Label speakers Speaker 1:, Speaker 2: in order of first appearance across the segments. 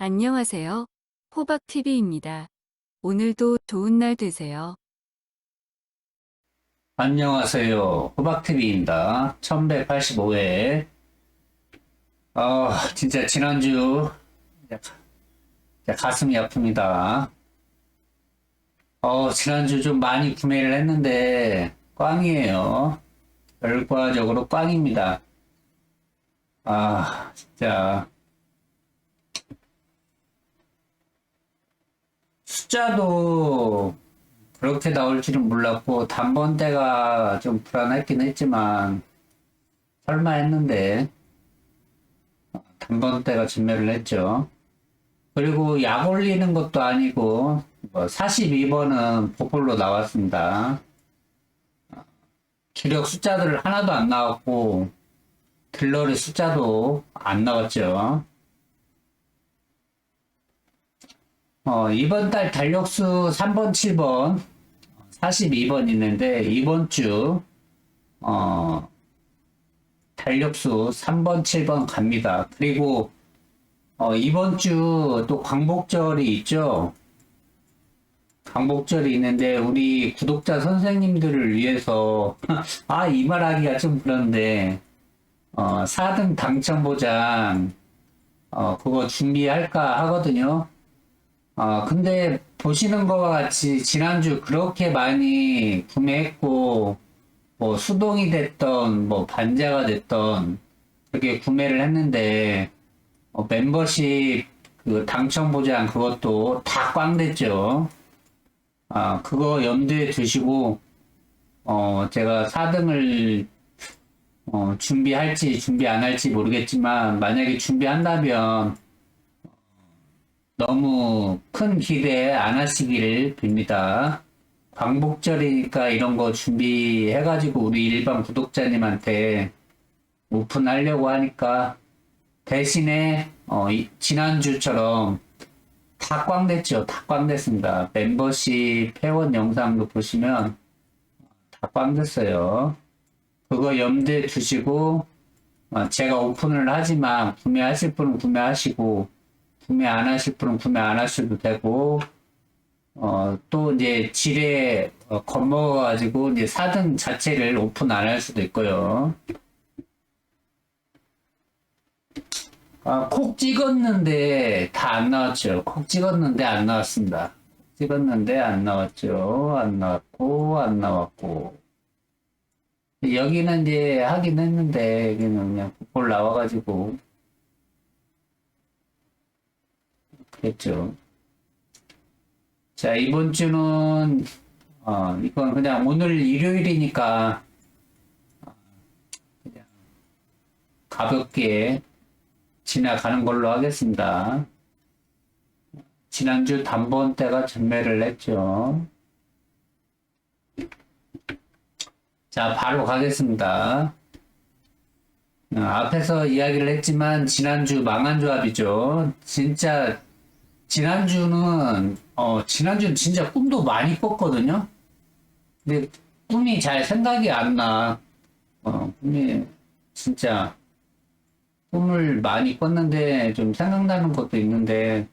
Speaker 1: 안녕하세요. 호박TV입니다. 오늘도 좋은 날 되세요.
Speaker 2: 안녕하세요. 호박TV입니다. 1185회. 아, 진짜 지난주 가슴이 아픕니다. 어, 지난주 좀 많이 구매를 했는데 꽝이에요. 결과적으로 꽝입니다. 아, 진짜. 숫자도 그렇게 나올 줄은 몰랐고 단번대가 좀 불안했긴 했지만 설마 했는데 단번대가 전멸을 했죠. 그리고 약 올리는 것도 아니고 뭐 42번은 보폴로 나왔습니다. 기력 숫자들 하나도 안 나왔고 딜러의 숫자도 안 나왔죠. 어, 이번 달 달력수 3번, 7번, 42번 있는데, 이번 주, 어, 달력수 3번, 7번 갑니다. 그리고, 어, 이번 주 또 광복절이 있죠? 광복절이 있는데, 우리 구독자 선생님들을 위해서, 아, 이 말 하기가 좀 그런데, 어, 4등 당첨 보장, 어, 그거 준비할까 하거든요. 아, 근데 보시는 것과 같이 지난주 그렇게 많이 구매했고, 뭐 수동이 됐던, 뭐 반자가 됐던, 그렇게 구매를 했는데, 어, 멤버십 그 당첨 보장 그것도 다 꽝 됐죠. 아, 그거 염두에 두시고, 어, 제가 4등을 어, 준비할지 준비 안 할지 모르겠지만, 만약에 준비한다면, 너무 큰 기대 안 하시기를 빕니다. 광복절이니까 이런 거 준비해가지고 우리 일반 구독자님한테 오픈하려고 하니까 대신에 어, 이- 지난주처럼 다꽝 됐죠. 다꽝 됐습니다. 멤버십 회원 영상도 보시면 다꽝 됐어요. 그거 염두에 두시고 어, 제가 오픈을 하지만 구매하실 분은 구매하시고 구매 안 하실 분은 구매 안 하셔도 되고, 어, 또 이제 지뢰 어, 겁먹어가지고 이제 4등 자체를 오픈 안 할 수도 있고요. 아, 콕 찍었는데 다 안 나왔죠. 콕 찍었는데 안 나왔습니다. 찍었는데 안 나왔죠. 안 나왔고, 안 나왔고. 여기는 이제 하긴 했는데, 여기는 그냥 볼 나와가지고, 그랬죠. 자, 이번 주는, 어, 이건 그냥 오늘 일요일이니까, 어, 그냥 가볍게 지나가는 걸로 하겠습니다. 지난주 단번대가 전매를 했죠. 자, 바로 가겠습니다. 어, 앞에서 이야기를 했지만 지난주 망한 조합이죠. 진짜 지난주는 어 지난주는 진짜 꿈도 많이 꿨거든요. 근데 꿈이 잘 생각이 안 나. 어 꿈이 진짜 꿈을 많이 꿨는데 좀 생각나는 것도 있는데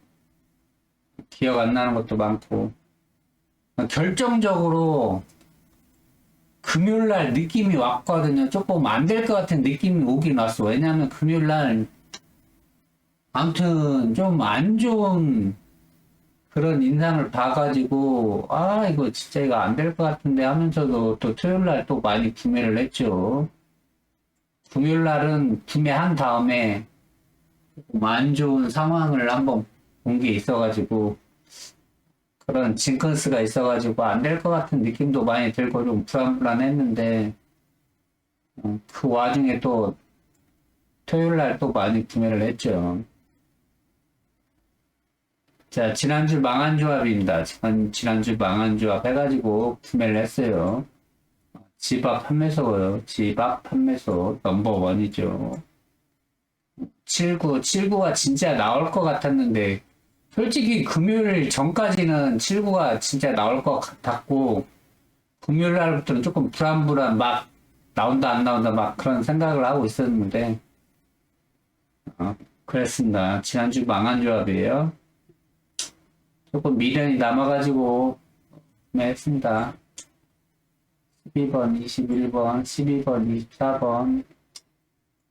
Speaker 2: 기억 안 나는 것도 많고 어, 결정적으로 금요일 날 느낌이 왔거든요. 조금 안 될 것 같은 느낌이 오긴 왔어. 왜냐하면 금요일 날 아무튼 좀 안 좋은 그런 인상을 봐가지고 아 이거 진짜 이거 안 될 것 같은데 하면서도 또 토요일날 또 많이 구매를 했죠. 금요일날은 구매한 다음에 안 좋은 상황을 한번 본 게 있어가지고 그런 징크스가 있어가지고 안 될 것 같은 느낌도 많이 들고 좀 불안불안했는데 어, 그 와중에 또 토요일 날 또 많이 구매를 했죠. 자, 지난주 망한 조합입니다. 지난, 지난주 망한 조합 해가지고 구매를 했어요. 집앞 판매소요. 집 앞 판매소 넘버원이죠. 79, 79가 진짜 나올 것 같았는데 솔직히 금요일 전까지는 7구가 진짜 나올 것 같았고, 금요일 날부터는 조금 불안불안 막 나온다 안 나온다 막 그런 생각을 하고 있었는데, 어, 그랬습니다. 지난주 망한 조합이에요. 조금 미련이 남아가지고 구매했습니다. 12번, 21번, 12번, 24번,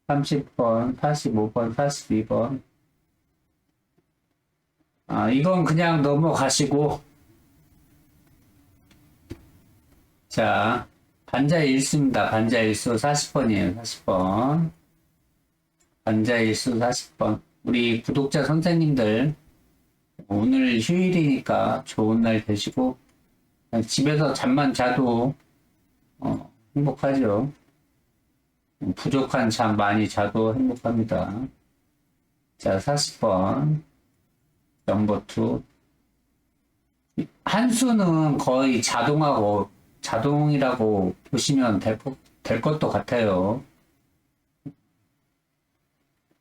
Speaker 2: 30번, 45번, 42번. 아, 이건 그냥 넘어가시고. 자, 반자 일수입니다. 반자 일수 40번이에요. 40번. 반자 일수 40번. 우리 구독자 선생님들, 오늘 휴일이니까 좋은 날 되시고, 집에서 잠만 자도, 어, 행복하죠. 부족한 잠 많이 자도 행복합니다. 자, 40번. 넘버 2. 한수는 거의 자동하고, 자동이라고 보시면 될, 것- 될 것도 같아요.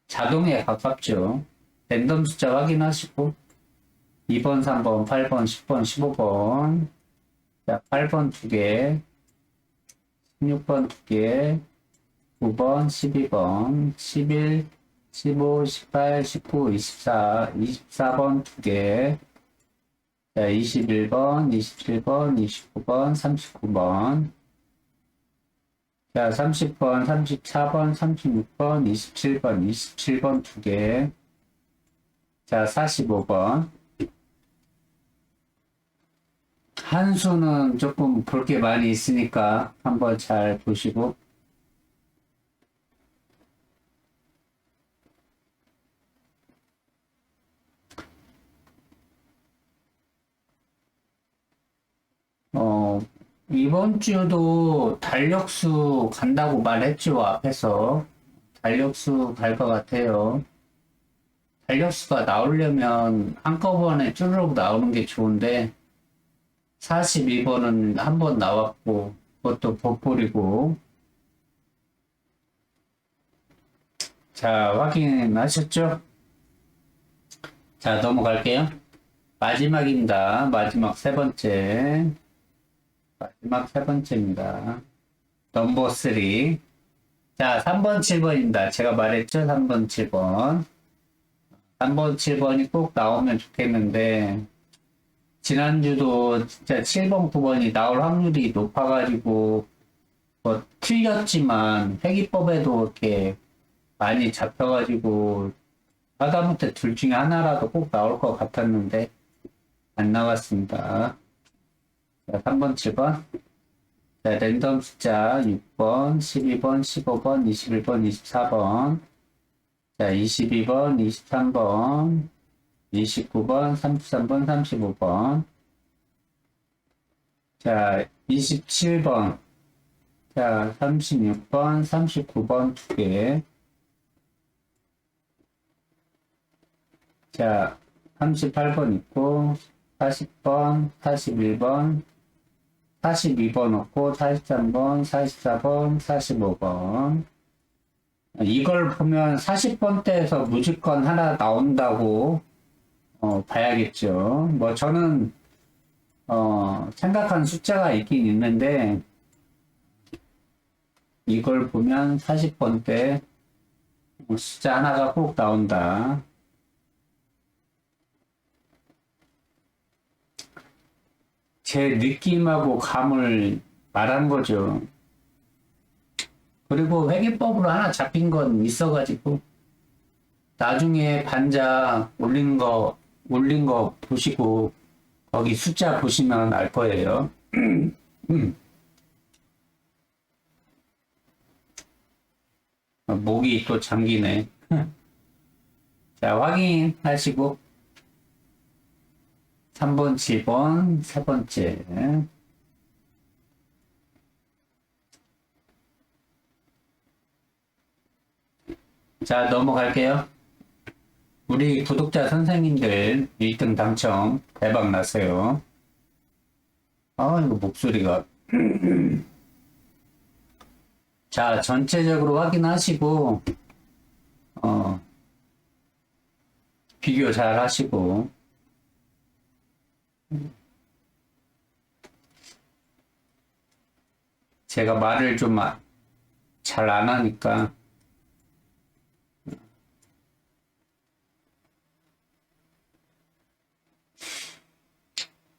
Speaker 2: 자동에 가깝죠. 랜덤 숫자 확인하시고, 2번, 3번, 8번, 10번, 15번. 자, 8번 두 개, 16번 두 개, 9번, 12번, 11, 15, 18, 19, 24, 24번 두 개, 자, 21번, 27번, 29번, 39번, 자, 30번, 34번, 36번, 27번, 27번 두 개, 자, 45번. 한 수는 조금 볼 게 많이 있으니까 한번 잘 보시고, 어, 이번 주도 달력수 간다고 말했죠, 앞에서. 달력수 갈 것 같아요. 달력수가 나오려면 한꺼번에 쭈르륵 나오는 게 좋은데, 42번은 한 번 나왔고, 그것도 버풀이고. 자, 확인하셨죠? 자, 넘어갈게요. 마지막입니다. 마지막 세 번째. 마지막 세 번째입니다. 넘버 3. 자, 3번, 7번입니다. 제가 말했죠? 3번, 7번. 3번, 7번이 꼭 나오면 좋겠는데, 지난주도 진짜 7번, 9번이 나올 확률이 높아가지고, 뭐, 틀렸지만, 회기법에도 이렇게 많이 잡혀가지고, 하다못해 둘 중에 하나라도 꼭 나올 것 같았는데, 안 나왔습니다. 자, 3번, 7번. 자, 랜덤 숫자 6번, 12번, 15번, 21번, 24번. 자, 22번, 23번, 29번, 33번, 35번. 자, 27번. 자, 36번, 39번 두 개. 자, 38번 있고, 40번, 41번, 42번 없고, 43번, 44번, 45번. 이걸 보면 40번대에서 무조건 하나 나온다고, 어, 봐야겠죠. 뭐, 저는, 어, 생각한 숫자가 있긴 있는데, 이걸 보면 40번대 숫자 하나가 꼭 나온다. 제 느낌하고 감을 말한 거죠. 그리고 회계법으로 하나 잡힌 건 있어가지고, 나중에 반자 올린 거, 올린 거 보시고, 거기 숫자 보시면 알 거예요. 음. 아, 목이 또 잠기네. 자, 확인하시고, 3번, 7번, 세 번째. 자, 넘어갈게요. 우리 구독자 선생님들 1등 당첨 대박 나세요. 아, 이거 목소리가. 자, 전체적으로 확인하시고, 어, 비교 잘 하시고, 제가 말을 좀 잘 안 하니까,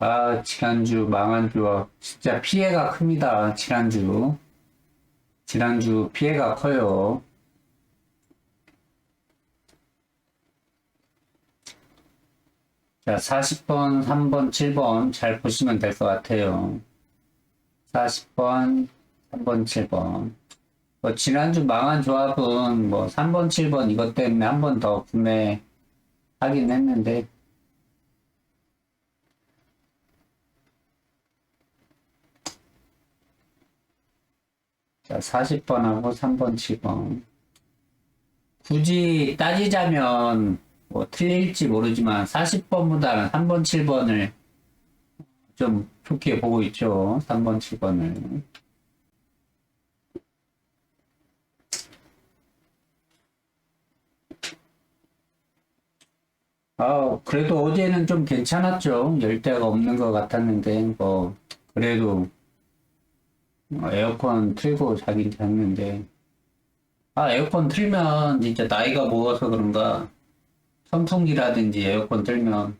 Speaker 2: 아, 지난주 망한 주와 진짜 피해가 큽니다. 지난주. 지난주 피해가 커요. 자, 40번, 3번, 7번 잘 보시면 될 것 같아요. 40번, 3번, 7번. 뭐 지난주 망한 조합은 뭐 3번, 7번 이것 때문에 한 번 더 구매하긴 했는데 자, 40번하고 3번, 7번. 굳이 따지자면 뭐 틀릴지 모르지만 40번보다는 3번, 7번을 좀 좋게 보고 있죠. 3번, 7번을. 아, 그래도 어제는 좀 괜찮았죠. 열대가 없는 것 같았는데, 뭐, 그래도 어, 에어컨 틀고 자긴 잤는데, 아, 에어컨 틀면 진짜 나이가 먹어서 그런가, 선풍기라든지 에어컨 틀면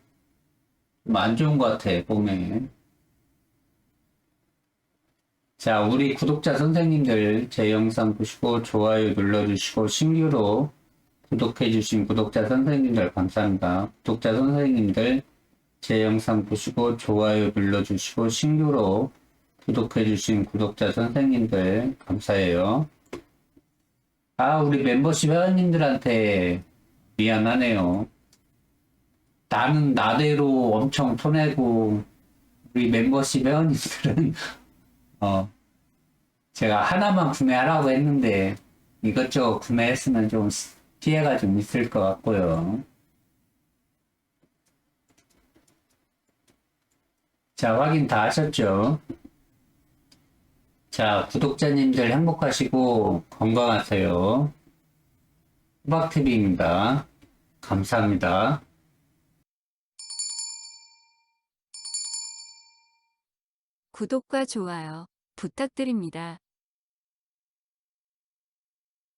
Speaker 2: 좀 안 좋은 것 같아, 몸에. 자, 우리 구독자 선생님들 제 영상 보시고 좋아요 눌러주시고 신규로 구독해주신 구독자 선생님들 감사합니다. 구독자 선생님들 제 영상 보시고 좋아요 눌러주시고 신규로 구독해주신 구독자 선생님들 감사해요. 아, 우리 멤버십 회원님들한테 미안하네요. 나는 나대로 엄청 손해고 우리 멤버십 회원님들은 어 제가 하나만 구매하라고 했는데 이것저것 구매했으면 좀 피해가 좀 있을 것 같고요. 자, 확인 다 하셨죠? 자, 구독자님들 행복하시고 건강하세요. 후박TV입니다.
Speaker 1: 감사합니다.